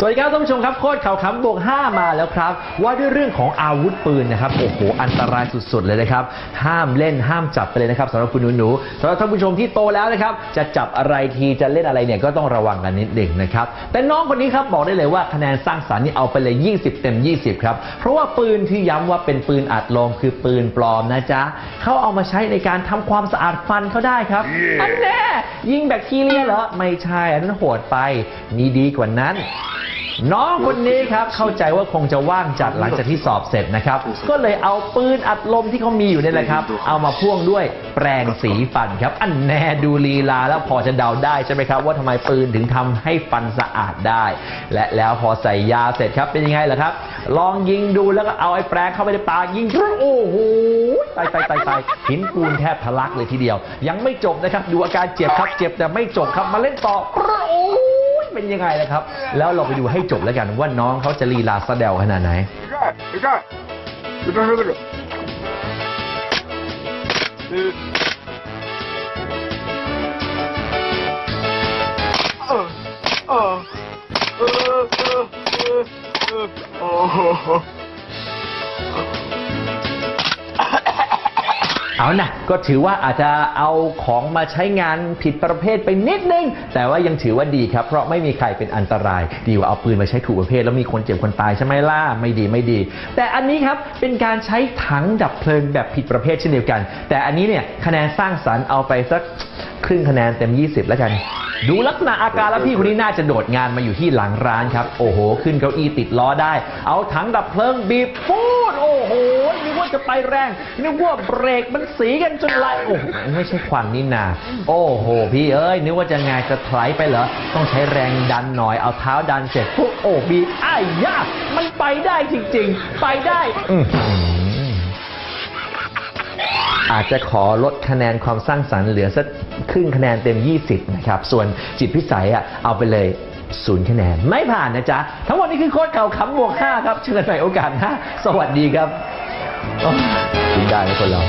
สวัสดีครับท่านผู้ชมครับโคตรข่าวขำบวก5มาแล้วครับ ว่าด้วยเรื่องของอาวุธปืนนะครับโอ้โหอันตรายสุดๆเลยนะครับ ห้ามเล่นห้ามจับไปเลยนะครับสำหรับคุณหนูๆสำหรับท่านผู้ชมที่โตแล้วนะครับ จะจับอะไรทีจะเล่นอะไรเนี่ยก็ต้องระวังกันนิดหนึ่งนะครับ แต่น้องคนนี้ครับบอกได้เลยว่าคะแนนสร้างสรรค์นี่เอาไปเลย 20 เต็ม 20 ครับ เพราะว่าปืนที่ย้ำว่าเป็นปืนอัดลมคือปืนปลอมนะจ๊ะเขาเอามาใช้ในการทำความสะอาดฟันเขาได้ครับอันแน่ยิงแบคทีเรียเหรอไม่ใช่อันนั้นโหดไปมีดีกว่านั้น น้องคนนี้ครับเข้าใจว่าคงจะว่างจัดหลังจากที่สอบเสร็จนะครับ ก็เลยเอาปืนอัดลมที่เขามีอยู่เนี่ยแหละครับ เอามาพ่วงด้วยแปรงสีฟันครับ อันแน่ดูลีลาแล้วพอจะเดาได้ใช่ไหมครับว่าทำไมปืนถึงทำให้ฟันสะอาดได้ และแล้วพอใส่ยาเสร็จครับเป็นยังไงล่ะครับ ลองยิงดูแล้วก็เอาไอ้แปรงเข้าไปในปากยิงโอ้โหตายตายตายตายหินปูนแทบทะลักเลยทีเดียว ยังไม่จบนะครับ ดูอาการเจ็บครับเจ็บแต่ไม่จบครับมาเล่นต่อโอ้ย เป็นยังไงล่ะครับ แล้วเราไปดูให้จบแล้วกันว่าน้องเขาจะลีลาสะเดวขนาดไหนい เอานะก็ถือว่าอาจจะเอาของมาใช้งานผิดประเภทไปนิดนึง แต่ว่ายังถือว่าดีครับ เพราะไม่มีใครเป็นอันตราย ดีกว่าเอาปืนมาใช้ถูกประเภท แล้วมีคนเจ็บคนตายใช่ไหมล่ะไม่ดีไม่ดี แต่อันนี้ครับเป็นการใช้ถังดับเพลิงแบบผิดประเภทเช่นเดียวกัน แต่อันนี้เนี่ยคะแนนสร้างสรรค์เอาไปสัก ครึ่งคะแนนเต็ม 20 แล้วกัน ดูลักษณะอาการแล้วพี่คนนี้น่าจะโดดงานมาอยู่ที่หลังร้านครับ โอ้โห ขึ้นเก้าอี้ติดล้อได้ เอาถังดับเพลิงบีบปูดโอ้โหนึกว่าจะไปแรงนึกว่าเบรกมันสีกันจนไหลโอ้โหไม่ใช่ควันนี่นา โอ้โห พี่เอ้ยนึกว่าจะไงจะไถลไปเหรอต้องใช้แรงดันหน่อยเอาเท้าดันเสร็จปุ๊บโอ้บีบอ้ายยากมันไปได้จริง ๆ ไปได้ อาจจะขอลดคะแนนความสร้างสรรค์เหลือสักครึ่งคะแนนเต็ม 20 นะครับ ส่วนจิตพิสัยอะเอาไปเลยศูนย์คะแนน ไม่ผ่านนะจ๊ะ ทั้งหมดนี้คือโค้ดเก่าคำบวก5ครับ เชิญใหม่โอกาสหน้าสวัสดีครับโอ้ยกินได้ไหมคนเรา